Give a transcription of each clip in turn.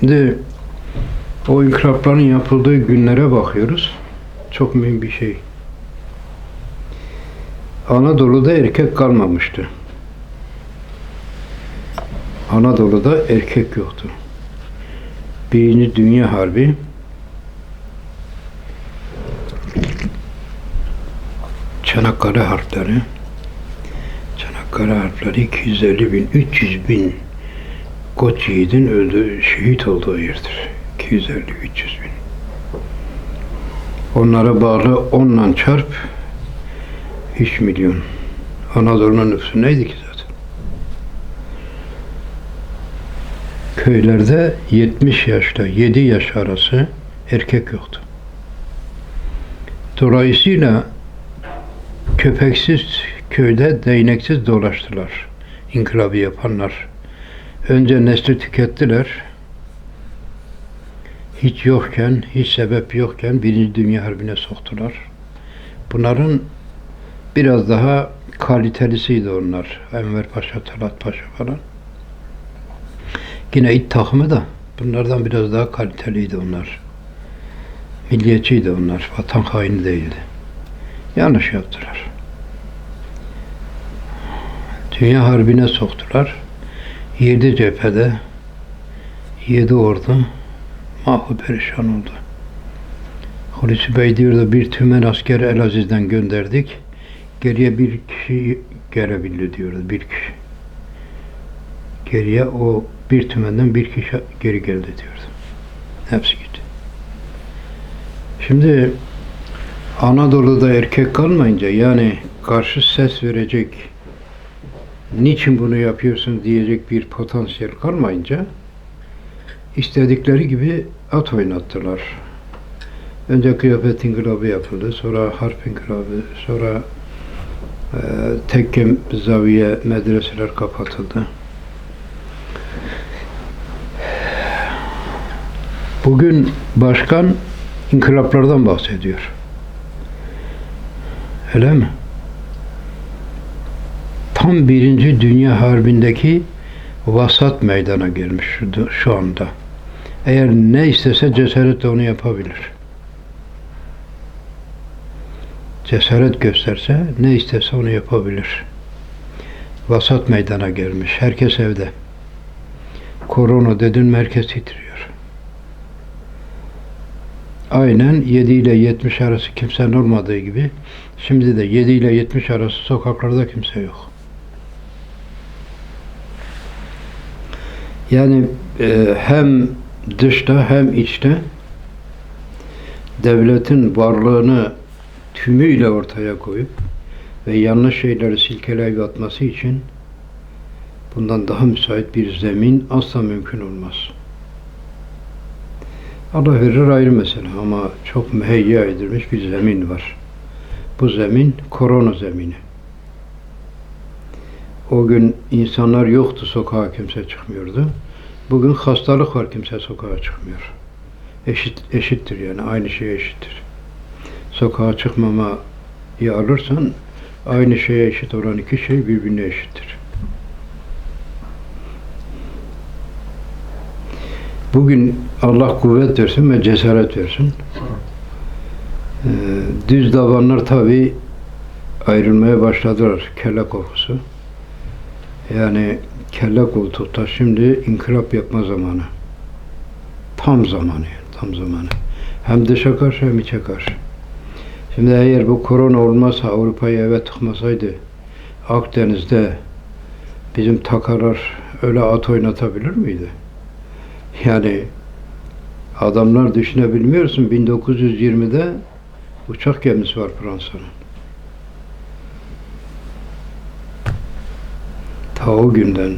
Şimdi o inkılapların yapıldığı günlere bakıyoruz. Çok mühim bir şey. Anadolu'da erkek kalmamıştı. Anadolu'da erkek yoktu. Birinci Dünya Harbi Çanakkale Harpleri Çanakkale Harpleri 250 bin, 300 bin Koç yiğidin öldüğü, şehit olduğu yerdir. 250-300 bin. Onlara bağlı 10'la çarp 3 milyon. Anadolu'nun nüfusu neydi ki zaten? Köylerde 70 yaşta 7 yaş arası erkek yoktu. Dolayısıyla köpeksiz köyde değneksiz dolaştılar. İnkılabı yapanlar. Önce nesli tükettiler. Hiç yokken, hiç sebep yokken Birinci Dünya Harbi'ne soktular. Bunların biraz daha kalitelisiydi onlar. Enver Paşa, Talat Paşa falan. Yine it takımı da bunlardan biraz daha kaliteliydi onlar. Milliyetçiydi onlar. Vatan haini değildi. Yanlış yaptılar. Dünya Harbi'ne soktular. Yedi cephede yedi ordu mahvu perişan oldu. Hulusi Bey diyordu bir tümen asker Elaziz'den gönderdik. Geriye bir kişi gelebildi diyordu. Bir kişi. Geriye o bir tümenden bir kişi geri geldi diyordu. Hepsi gitti. Şimdi Anadolu'da erkek kalmayınca yani karşı ses verecek niçin bunu yapıyorsun diyecek bir potansiyel kalmayınca istedikleri gibi at oynattılar. Önce kıyafet inkılabı yapıldı, sonra harp inkılabı, sonra e, tekke zaviye medreseler kapatıldı. Bugün başkan inkılaplardan bahsediyor. Öyle mi? Tam Birinci Dünya Harbi'ndeki vasat meydana gelmiş şu, anda. Eğer ne istese cesaretle onu yapabilir. Cesaret gösterse ne istese onu yapabilir. Vasat meydana gelmiş. Herkes evde. Korona dedin mi herkes titriyor. Aynen 7 ile 70 arası kimsenin olmadığı gibi şimdi de 7 ile 70 arası sokaklarda kimse yok. Yani e, hem dışta hem içte devletin varlığını tümüyle ortaya koyup ve yanlış şeyleri silkeleyip atması için bundan daha müsait bir zemin asla mümkün olmaz. Allah verir ayrı mesele ama çok müheyya edilmiş bir zemin var. Bu zemin korona zemini. O gün insanlar yoktu, sokağa kimse çıkmıyordu. Bugün hastalık var, kimse sokağa çıkmıyor. Eşit, eşittir yani, aynı şey eşittir. Sokağa çıkmamayı alırsan, aynı şeye eşit olan iki şey birbirine eşittir. Bugün Allah kuvvet versin ve cesaret versin. Ee, düz davanlar tabi ayrılmaya başladılar, kelle korkusu. Yani kelle koltukta şimdi inkılap yapma zamanı. Tam zamanı tam zamanı. Hem dışa karşı hem içe karşı. Şimdi eğer bu korona olmazsa Avrupa'yı eve tıkmasaydı Akdeniz'de bizim takarlar öyle at oynatabilir miydi? Yani adamlar düşünebilmiyorsun 1920'de uçak gemisi var Fransa'nın. Ta o günden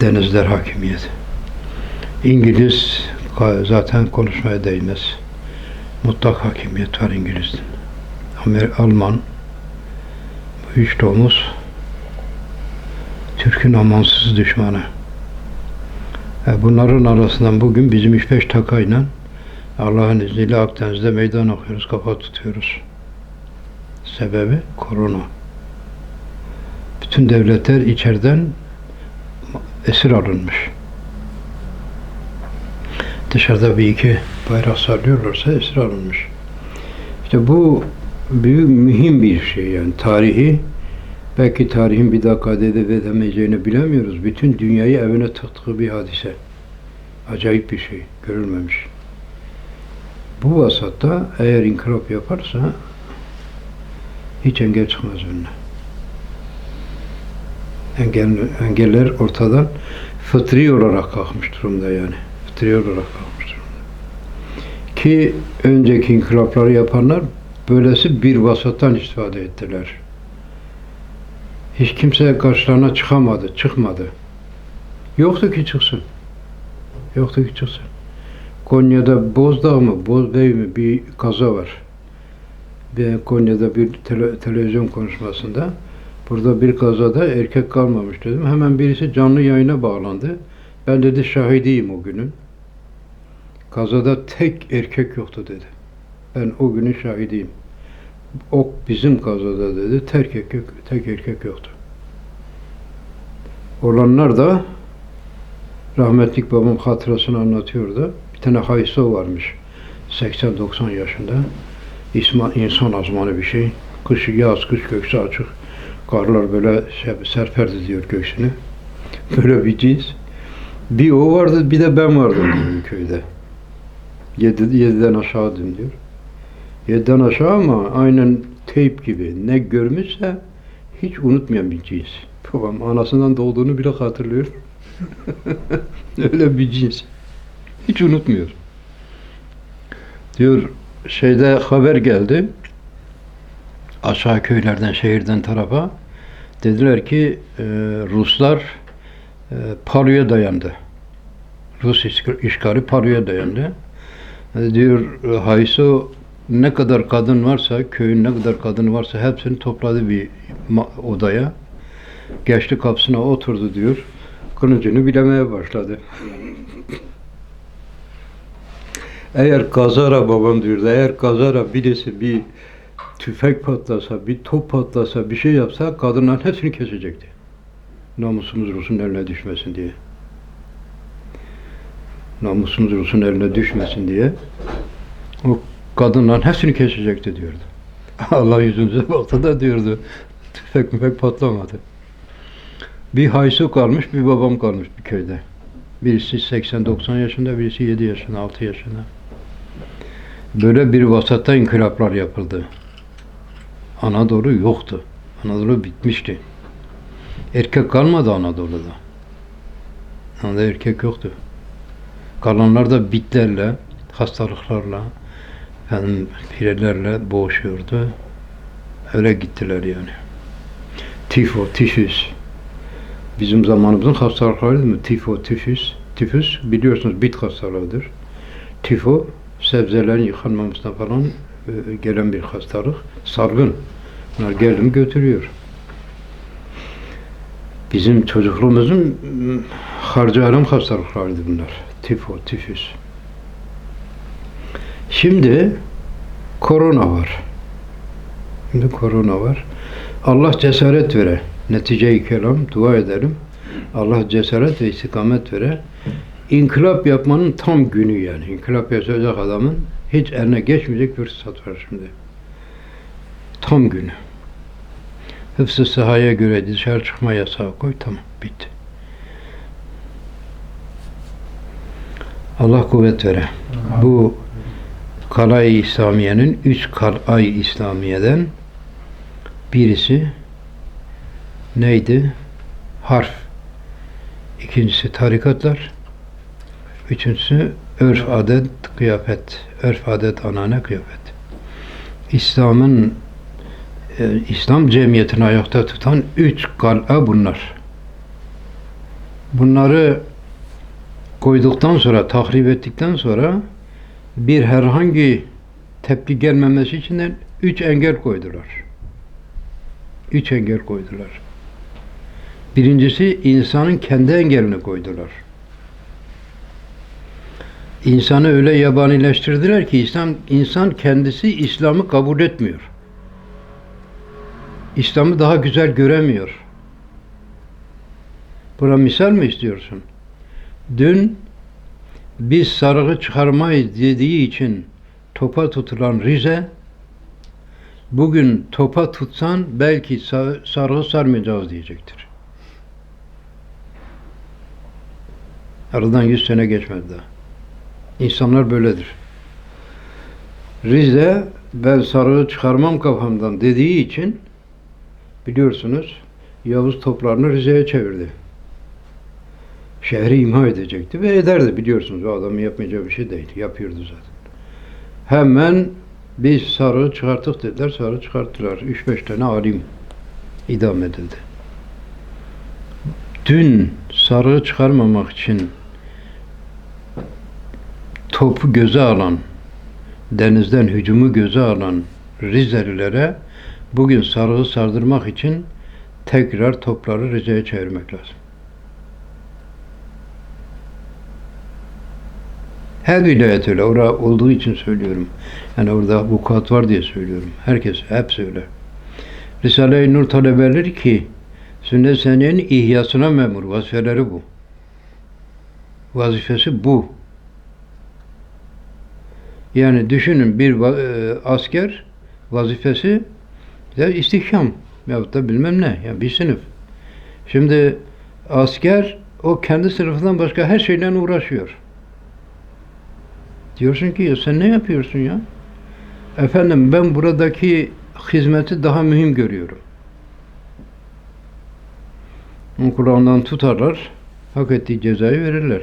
denizler hakimiyeti. İngiliz zaten konuşmaya değmez. Mutlak hakimiyet var İngiliz'in. Amer Alman üç domuz Türk'ün amansız düşmanı. E, Bunların arasından bugün bizim 3-5 takayla Allah'ın izniyle Akdeniz'de meydan okuyoruz, kafa tutuyoruz. Sebebi korona. Bütün devletler içeriden esir alınmış. dışarıda bir iki bayrak sallıyorlarsa esir alınmış. İşte bu büyük mühim bir şey yani tarihi belki tarihin bir daha kaydedip edemeyeceğini bilemiyoruz. Bütün dünyayı evine tıktığı bir hadise. Acayip bir şey. Görülmemiş. Bu vasatta eğer inkılap yaparsa hiç engel çıkmaz önüne. Engel, engeller ortadan fıtri olarak kalkmış durumda yani. Fıtri olarak kalkmış durumda. Ki önceki inkılapları yapanlar böylesi bir vasattan istifade ettiler. Hiç kimse karşılarına çıkamadı, çıkmadı. Yoktu ki çıksın. Yoktu ki çıksın. Konya'da Bozdağ mı, Bozbey mi bir kaza var. Ben Konya'da bir tele- televizyon konuşmasında burada bir kazada erkek kalmamış dedim. Hemen birisi canlı yayına bağlandı. Ben dedi şahidiyim o günün. Kazada tek erkek yoktu dedi. Ben o günün şahidiyim. O bizim kazada dedi. Tek erkek, tek erkek yoktu. Olanlar da rahmetlik babam hatırasını anlatıyordu. Bir tane Hayso varmış. 80-90 yaşında. İsma, insan azmanı bir şey. Kışı yaz, kış göksü açık. Karlar böyle şey, serperdi diyor göğsünü. Böyle bir cins. Bir o vardı, bir de ben vardım diyor köyde. Yedi, yediden aşağıydım diyor. Yediden aşağı ama aynen teyp gibi. Ne görmüşse hiç unutmayan bir cins. Babam anasından doğduğunu bile hatırlıyor. Öyle bir cins. Hiç unutmuyor. Diyor şeyde haber geldi. Aşağı köylerden, şehirden tarafa. Dediler ki e, Ruslar e, Palu'ya dayandı. Rus işgali Palu'ya dayandı. E, diyor e, Hayso ne kadar kadın varsa, köyün ne kadar kadın varsa hepsini topladı bir odaya. Geçti kapısına oturdu diyor. Kılıncını bilemeye başladı. eğer kazara babam diyordu, eğer kazara birisi bir tüfek patlasa, bir top patlasa, bir şey yapsa kadınların hepsini kesecekti. Namusumuz Rus'un eline düşmesin diye. Namusumuz Rus'un eline düşmesin diye. O kadınların hepsini kesecekti diyordu. Allah yüzünüze baktı da diyordu. Tüfek müfek patlamadı. Bir Haysu kalmış, bir babam kalmış bir köyde. Birisi 80-90 yaşında, birisi 7 yaşında, 6 yaşında. Böyle bir vasatta inkılaplar yapıldı. Anadolu yoktu. Anadolu bitmişti. Erkek kalmadı Anadolu'da. Anadolu'da erkek yoktu. Kalanlar da bitlerle, hastalıklarla, efendim, pirelerle boğuşuyordu. Öyle gittiler yani. Tifo, tifüs. Bizim zamanımızın hastalıkları değil mi? Tifo, tifüs. Tifüs biliyorsunuz bit hastalığıdır. Tifo sebzelerin yıkanmamasına falan gelen bir hastalık. Salgın. Bunlar geldi mi götürüyor. Bizim çocukluğumuzun harcı haram hastalıklarıydı bunlar. Tifo, tifüs. Şimdi korona var. Şimdi korona var. Allah cesaret vere. Netice-i kelam dua edelim. Allah cesaret ve istikamet vere. İnkılap yapmanın tam günü yani. İnkılap yapacak adamın hiç eline geçmeyecek fırsat var şimdi. Tam günü. Hıfzı sahaya göre dışarı çıkma yasağı koy. Tamam. Bitti. Allah kuvvet vere. Bu Kalay İslamiye'nin üç Kalay İslamiye'den birisi neydi? Harf. İkincisi tarikatlar. Üçüncüsü örf, adet, kıyafet. Örf, adet, anane, kıyafet. İslam'ın e, İslam cemiyetini ayakta tutan üç kal'a bunlar. Bunları koyduktan sonra, tahrip ettikten sonra bir herhangi tepki gelmemesi için üç engel koydular. Üç engel koydular. Birincisi insanın kendi engelini koydular. İnsanı öyle yabanileştirdiler ki İslam insan kendisi İslam'ı kabul etmiyor. İslam'ı daha güzel göremiyor. Buna misal mi istiyorsun? Dün biz sarığı çıkarmayız dediği için topa tutulan Rize bugün topa tutsan belki sa- sarığı sarmayacağız diyecektir. Aradan 100 sene geçmedi daha. İnsanlar böyledir. Rize ben sarığı çıkarmam kafamdan dediği için biliyorsunuz Yavuz toplarını Rize'ye çevirdi. Şehri imha edecekti ve ederdi biliyorsunuz. O adamın yapmayacağı bir şey değil. Yapıyordu zaten. Hemen biz sarığı çıkarttık dediler. Sarığı çıkarttılar. 3-5 tane alim idam edildi. Dün sarığı çıkarmamak için topu göze alan, denizden hücumu göze alan Rizelilere bugün sarığı sardırmak için tekrar topları Rize'ye çevirmek lazım. Her vilayet öyle. Orada olduğu için söylüyorum. Yani orada vukuat var diye söylüyorum. Herkes hep söyler. Risale-i Nur talebeleri ki sünnet senenin ihyasına memur. Vazifeleri bu. Vazifesi bu. Yani düşünün bir e, asker vazifesi de istihkam yahut da bilmem ne. Yani bir sınıf. Şimdi asker o kendi sınıfından başka her şeyle uğraşıyor. Diyorsun ki ya sen ne yapıyorsun ya? Efendim ben buradaki hizmeti daha mühim görüyorum. Kulağından tutarlar, hak ettiği cezayı verirler.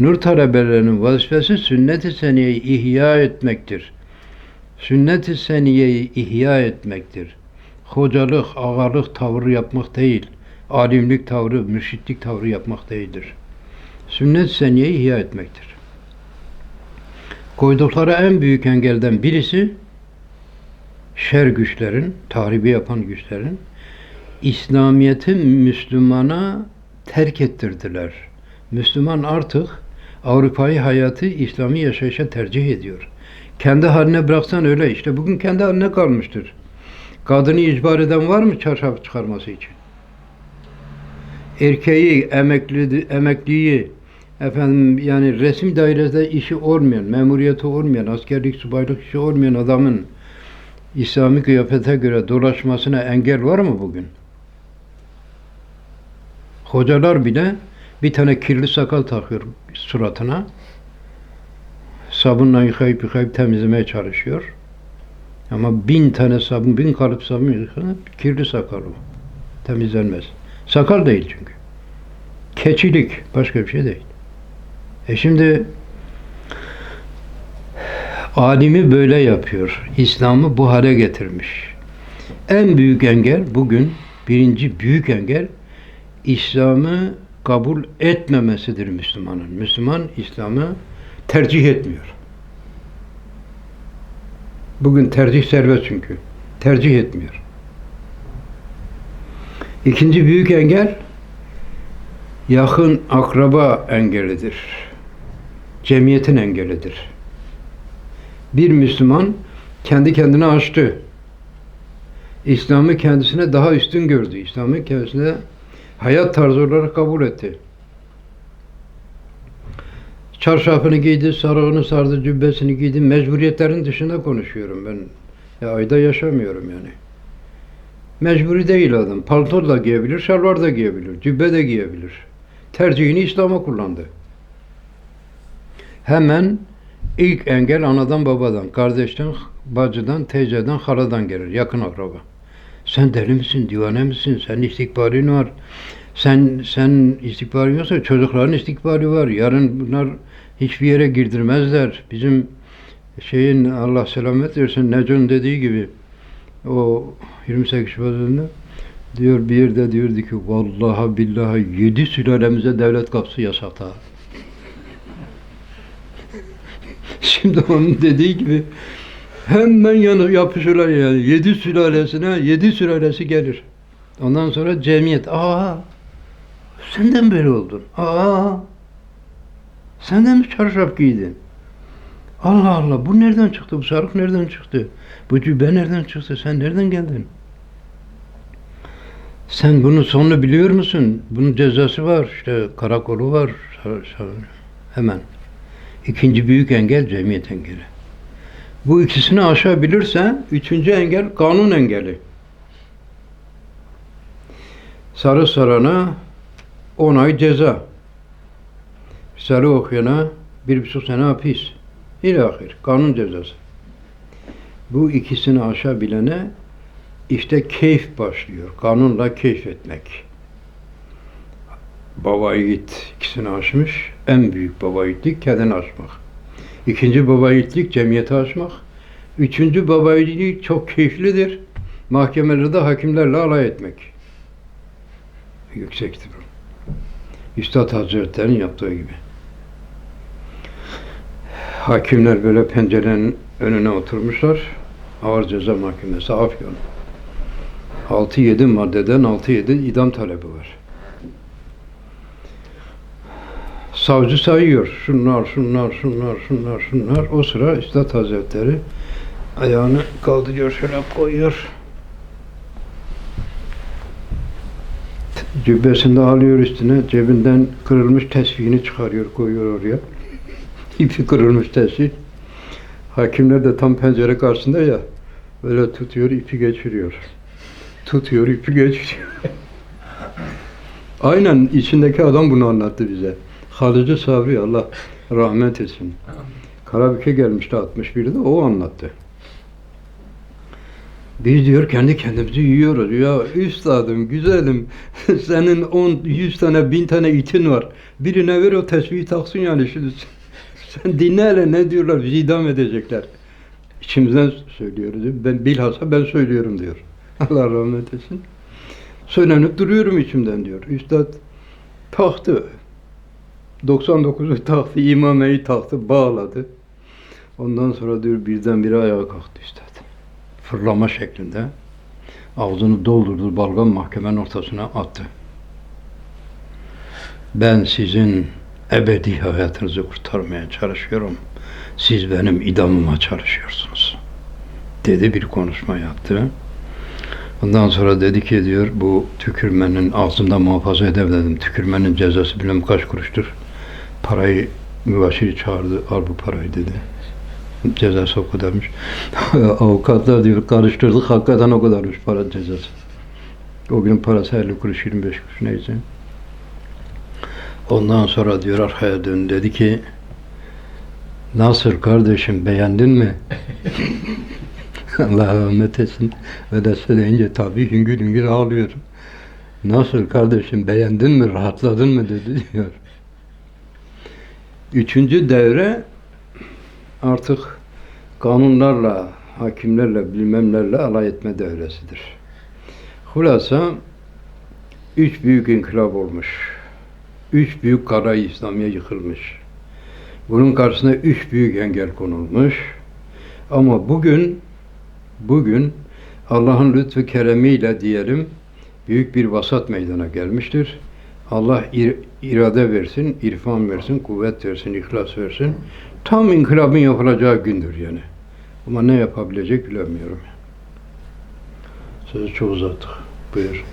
Nur talebelerinin vazifesi sünnet-i seniyeyi ihya etmektir. Sünnet-i seniyeyi ihya etmektir. Hocalık, ağalık tavrı yapmak değil. Alimlik tavrı, mürşitlik tavrı yapmak değildir. Sünnet-i seniyeyi ihya etmektir. Koydukları en büyük engelden birisi şer güçlerin, tahribi yapan güçlerin İslamiyet'i Müslümana terk ettirdiler. Müslüman artık Avrupa'yı hayatı İslami yaşayışa tercih ediyor. Kendi haline bıraksan öyle işte. Bugün kendi haline kalmıştır. Kadını icbar eden var mı çarşaf çıkarması için? Erkeği, emekli, emekliyi, efendim yani resim dairesinde işi olmayan, memuriyeti olmayan, askerlik, subaylık işi olmayan adamın İslami kıyafete göre dolaşmasına engel var mı bugün? Hocalar bile bir tane kirli sakal takıyor suratına. Sabunla yıkayıp yıkayıp temizlemeye çalışıyor. Ama bin tane sabun, bin kalıp sabun yıkanıp kirli sakal o. Temizlenmez. Sakal değil çünkü. Keçilik. Başka bir şey değil. E şimdi alimi böyle yapıyor. İslam'ı bu hale getirmiş. En büyük engel bugün birinci büyük engel İslam'ı kabul etmemesidir Müslümanın. Müslüman İslam'ı tercih etmiyor. Bugün tercih serbest çünkü. Tercih etmiyor. İkinci büyük engel yakın akraba engelidir. Cemiyetin engelidir. Bir Müslüman kendi kendine açtı. İslam'ı kendisine daha üstün gördü. İslam'ı kendisine hayat tarzı olarak kabul etti. Çarşafını giydi, sarığını sardı, cübbesini giydi. Mecburiyetlerin dışında konuşuyorum ben. Ya ayda yaşamıyorum yani. Mecburi değil adam. Palto da giyebilir, şalvar da giyebilir, cübbe de giyebilir. Tercihini İslam'a kullandı. Hemen ilk engel anadan babadan, kardeşten, bacıdan, teyzeden, haladan gelir. Yakın akraba. Sen deli misin, divane misin? Senin istikbalin var. Sen sen istikbalin yoksa çocukların istikbali var. Yarın bunlar hiçbir yere girdirmezler. Bizim şeyin Allah selamet versin Necun dediği gibi o 28 Şubat'ında diyor bir yerde diyordu ki vallahi billahi yedi sülalemize devlet kapısı yasak ha. Şimdi onun dediği gibi hemen yanı yapışırlar yani. Yedi sülalesine yedi sülalesi gelir. Ondan sonra cemiyet. Aa senden böyle oldun. Aa senden mi çarşaf giydin? Allah Allah bu nereden çıktı? Bu sarık nereden çıktı? Bu cübbe nereden çıktı? Sen nereden geldin? Sen bunun sonunu biliyor musun? Bunun cezası var. işte karakolu var. Hemen. İkinci büyük engel cemiyet engeli. Bu ikisini aşabilirsen üçüncü engel kanun engeli. Sarı sarana 10 ay ceza. Sarı okuyana bir buçuk sene hapis. İlahir. Kanun cezası. Bu ikisini aşabilene işte keyif başlıyor. Kanunla keyif etmek. Baba yiğit ikisini aşmış. En büyük baba yiğitlik kendini aşmak. İkinci baba yiğitlik cemiyeti aşmak. Üçüncü baba yiğitlik çok keyiflidir. Mahkemelerde hakimlerle alay etmek. Yüksektir bu. Üstad Hazretleri'nin yaptığı gibi. Hakimler böyle pencerenin önüne oturmuşlar. Ağır ceza mahkemesi Afyon. 6-7 maddeden 6-7 idam talebi var. Savcı sayıyor. Şunlar, şunlar, şunlar, şunlar, şunlar. O sıra Üstad Hazretleri ayağını kaldırıyor, şöyle koyuyor. Cübbesinde alıyor üstüne, cebinden kırılmış tesbihini çıkarıyor, koyuyor oraya. İpi kırılmış tesbih. Hakimler de tam pencere karşısında ya, böyle tutuyor, ipi geçiriyor. Tutuyor, ipi geçiriyor. Aynen içindeki adam bunu anlattı bize. Halıcı Sabri Allah rahmet etsin. Karabük'e gelmişti 61'de o anlattı. Biz diyor kendi kendimizi yiyoruz. Ya üstadım, güzelim, senin 10, 100 tane, 1000 tane itin var. Birine ver o tesbihi taksın yani şimdi. Sen dinle hele ne diyorlar, bizi idam edecekler. İçimizden söylüyoruz. Ben bilhassa ben söylüyorum diyor. Allah rahmet etsin. Söylenip duruyorum içimden diyor. Üstad taktı. 99'u taktı, imameyi taktı, bağladı. Ondan sonra diyor birdenbire ayağa kalktı üstad. Fırlama şeklinde. Ağzını doldurdu, balgam mahkemenin ortasına attı. Ben sizin ebedi hayatınızı kurtarmaya çalışıyorum. Siz benim idamıma çalışıyorsunuz. Dedi bir konuşma yaptı. Ondan sonra dedi ki diyor bu tükürmenin ağzında muhafaza edemedim. Tükürmenin cezası bilmem kaç kuruştur. Parayı mübaşiri çağırdı. Al bu parayı dedi. Cezası o kadarmış. Avukatlar diyor karıştırdık. Hakikaten o kadarmış para cezası. O gün parası 50 kuruş 25 kuruş neyse. Ondan sonra diyor arkaya dön dedi ki Nasıl kardeşim beğendin mi? Allah rahmet etsin. Ve de söyleyince tabii hüngür hüngür ağlıyorum. Nasıl kardeşim beğendin mi, rahatladın mı dedi diyor. Üçüncü devre artık kanunlarla, hakimlerle, bilmemlerle alay etme devresidir. Hulasa üç büyük inkılap olmuş. Üç büyük kara İslamiye yıkılmış. Bunun karşısına üç büyük engel konulmuş. Ama bugün bugün Allah'ın lütfu keremiyle diyelim büyük bir vasat meydana gelmiştir. Allah ir- irade versin, irfan versin, kuvvet versin, ihlas versin. Tam inkılabın yapılacağı gündür yani. Ama ne yapabilecek bilemiyorum. Sözü çok uzattık. Buyur.